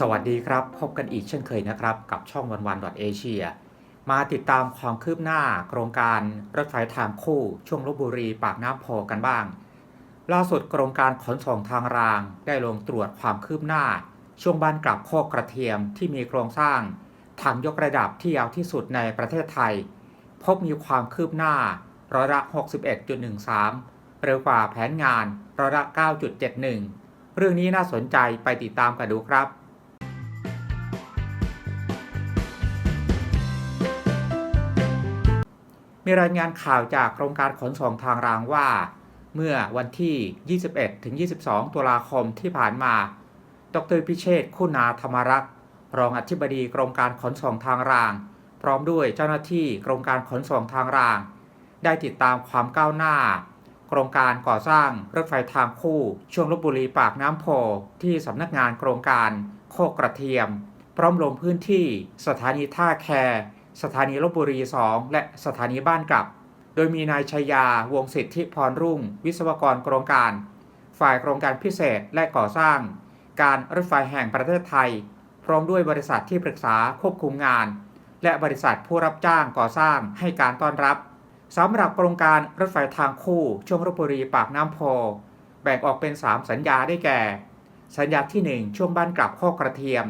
สวัสดีครับ พบกันอีกเช่นเคยนะครับ กับช่องวันวันดอทเอเชียมาติดตามความคืบหน้าโครงการรถไฟทางคู่ ช่วงลบบุรีปากน้ำโพกันบ้าง ล่าสุดโครงการขนส่งทางรางได้ลงตรวจความคืบหน้า ช่วงบ้านกลับโคกกระเทียมที่มีโครงสร้างทางยกระดับที่ยาวที่สุดในประเทศไทย พบมีความคืบหน้าร้อยละ 61.13 เร็วกว่าแผนงานร้อยละ 9.71 เรื่องนี้น่าสนใจไปติดตามกันดูครับ มีรายงานข่าวจากโครงการขนส่งทางรางว่า เมื่อวันที่ 21 ถึง 22 ตุลาคมที่ผ่านมา ดรพิเชษคุณาธรรมรักษ์รองอธิบดีกรมการขนส่งทางราง พร้อมด้วยเจ้าหน้าที่กรมการขนส่งทางราง ได้ติดตามความก้าวหน้า โครงการก่อสร้างรถไฟทางคู่ ช่วงลบบุรีปากน้ำโพที่สำนักงานโครงการโคกกระเทียม พร้อมลงพื้นที่สถานีท่าแค สถานีลบบุรี 2 และสถานีบ้านกลับ โดยมีนายชยาวงศิทธิพรรุ่ง วิศวกรโครงการ ฝ่ายโครงการพิเศษและก่อสร้าง การรถไฟแห่งประเทศไทย พร้อมด้วยบริษัทที่ปรึกษาควบคุมงาน และบริษัทผู้รับจ้างก่อสร้างให้การต้อนรับสำหรับโครงการรถไฟทางคู่ช่วงลบบุรีปากน้ำโพแบ่งออกเป็น 3 สัญญาได้แก่ สัญญาที่ 1 ช่วงบ้านกลับโคกกระเทียม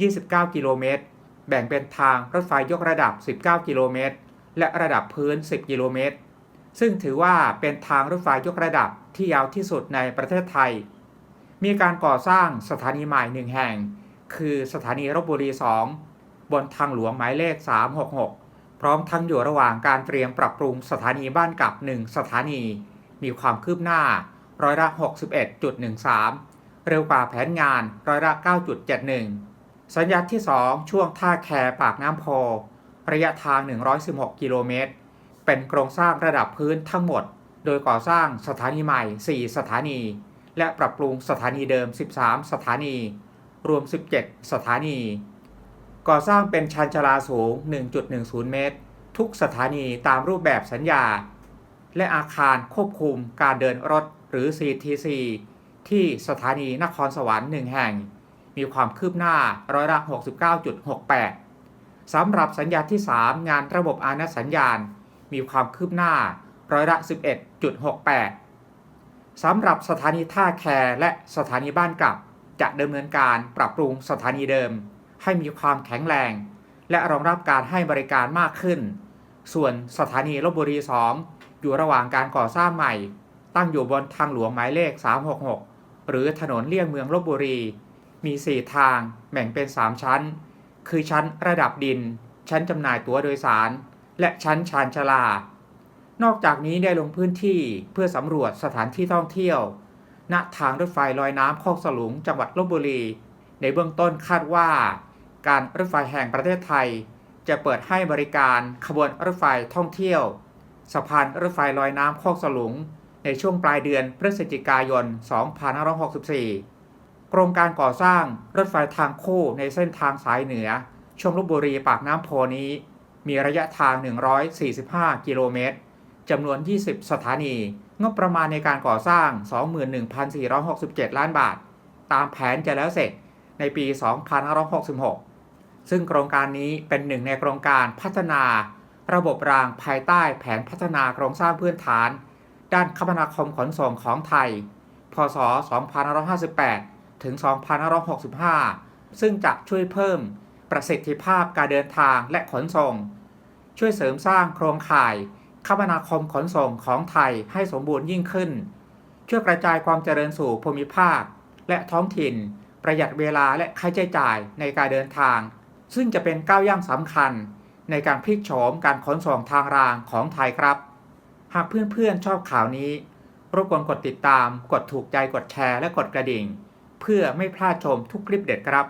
29 กิโลเมตร แบ่งเป็นทางรถไฟยกระดับ 19 กิโลเมตร และระดับพื้น 10 กิโลเมตร ซึ่งถือว่าเป็นทางรถไฟยกระดับที่ยาวที่สุดในประเทศไทย มีการก่อสร้างสถานีใหม่หนึ่งแห่ง คือสถานีรบบุรี 2 บนทางหลวงหมายเลข 366 พร้อมทั้งอยู่ระหว่างการเตรียมปรับปรุงสถานีบ้านกลับ 1 สถานี มีความคืบหน้าร้อยละ 61.13 เร็วกว่าแผนงานร้อยละ 9.71 สัญญาที่ 2 ช่วงท่าแคปากน้ำโพ ระยะทาง 116 กิโลเมตร เป็นโครงสร้างระดับพื้นทั้งหมด โดยก่อสร้างสถานีใหม่ 4 สถานี และปรับปรุงสถานีเดิม 13 สถานี รวม 17 สถานี ก่อสร้างเป็นชันชาลาสูง 1.10 เมตร ทุกสถานีตามรูปแบบสัญญา และอาคารควบคุมการเดินรถหรือ CTC ที่สถานีนครสวรรค์หนึ่งแห่ง มีความคืบหน้าร้อยละ 69.68 สำหรับสัญญาที่ 3 งานระบบอานัสัญญาณ มีความคืบหน้าร้อยละ 11.68 สำหรับสถานีท่าแคและสถานีบ้านกลับ จะดำเนินการปรับปรุงสถานีเดิม ให้มีความแข็งแรง และรองรับการให้บริการมากขึ้น ส่วนสถานีลบบุรี 2 อยู่ระหว่างการก่อสร้างใหม่ ตั้งอยู่บนทางหลวงหมายเลข 366 หรือถนนเลี่ยงเมืองลบบุรี มี 4 ทางแบ่งเป็น 3 ชั้น คือชั้นระดับดิน ชั้นจำหน่ายตั๋วโดยสาร และชั้นชานชาลา นอกจากนี้ได้ลงพื้นที่เพื่อสำรวจสถานที่ท่องเที่ยว ณ ทางรถไฟลอยน้ำโคกสลุงจังหวัดลบบุรี ในเบื้องต้นคาดว่า การรถไฟแห่งประเทศไทย จะเปิดให้บริการขบวนรถไฟท่องเที่ยว สะพานรถไฟลอยน้ำโคกสลุงในช่วงปลายเดือนพฤศจิกายน 2564 โครงการก่อสร้างรถไฟทางคู่ในเส้นทางสายเหนือช่วงลบบุรีปากน้ำโพนี้ มีระยะทาง 145 กิโลเมตรจำนวน 20 สถานี งบประมาณในการก่อสร้าง 21,467 ล้านบาท ตามแผนจะแล้วเสร็จในปี 2566 ซึ่งโครงการนี้เป็นหนึ่งในโครงการพัฒนา ระบบรางภายใต้แผนพัฒนาโครงสร้างพื้นฐาน ด้านคมนาคมขนส่งของไทย พศ 2558 ถึง 2565 ซึ่งจะช่วยเพิ่มประสิทธิภาพการเดินทางและขนส่ง ช่วยเสริมสร้างโครงข่ายคมนาคมขนส่งของไทยให้สมบูรณ์ยิ่งขึ้น ช่วยกระจายความเจริญสู่ภูมิภาค และท้องถิ่น ประหยัดเวลาและค่าใช้จ่ายในการเดินทาง ซึ่งจะเป็นก้าวย่างสำคัญ ในการพลิกโฉมการขนส่งทางรางของไทยครับ หากเพื่อนๆชอบข่าวนี้รบกวนกดติดตาม กดถูกใจ กดแชร์ และกดกระดิ่ง เพื่อไม่พลาดชมทุกคลิปเด็ดครับ